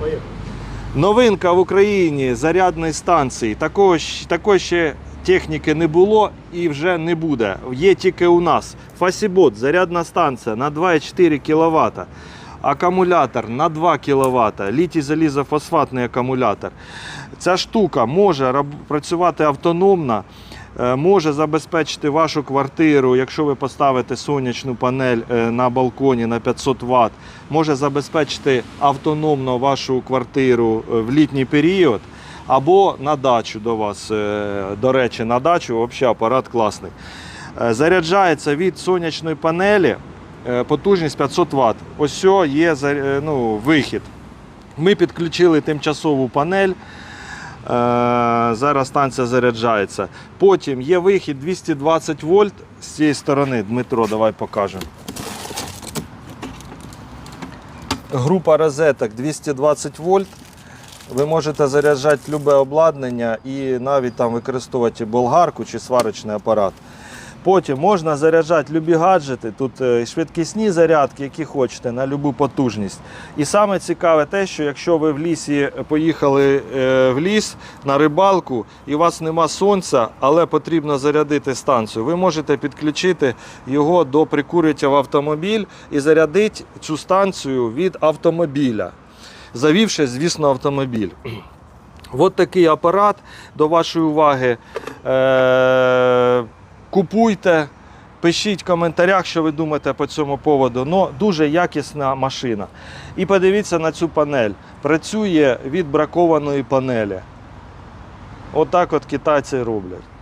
Поїхали. Новинка в Україні зарядної станції. Такого, ж- такої ще техніки не було і вже не буде. Є тільки у нас. Фасібот, зарядна станція на 2,4 кВт. Акумулятор на 2 кВт, літій залізофосфатний акумулятор. Ця штука може працювати автономно, може забезпечити вашу квартиру, якщо ви поставите сонячну панель е, на балконі на 500 Вт, може забезпечити автономно вашу квартиру е, в літній період. Або на дачу до вас. Е, До речі, на дачу взагалі апарат класний. Е, Заряджається від сонячної панелі е, потужність 500 Вт. Ось є е, ну, вихід. Ми підключили тимчасову панель. Е, Зараз станція заряджається. Потім є вихід 220 вольт з цієї сторони. Дмитро, давай покажемо. Група розеток 220 вольт. Ви можете заряджати любе обладнання і навіть там використовувати болгарку чи сварочний апарат. Потім можна заряджати любі гаджети, тут е, швидкісні зарядки, які хочете, на любу потужність. І саме цікаве те, що якщо ви в лісі поїхали е, в ліс на рибалку і у вас нема сонця, але потрібно зарядити станцію, ви можете підключити його до прикурювача в автомобіль і зарядити цю станцію від автомобіля, завівши, звісно, автомобіль. От такий апарат до вашої уваги. Купуйте, пишіть в коментарях, що ви думаєте по цьому поводу. Ну, дуже якісна машина. І подивіться на цю панель. Працює від бракованої панелі. Отак от китайці роблять.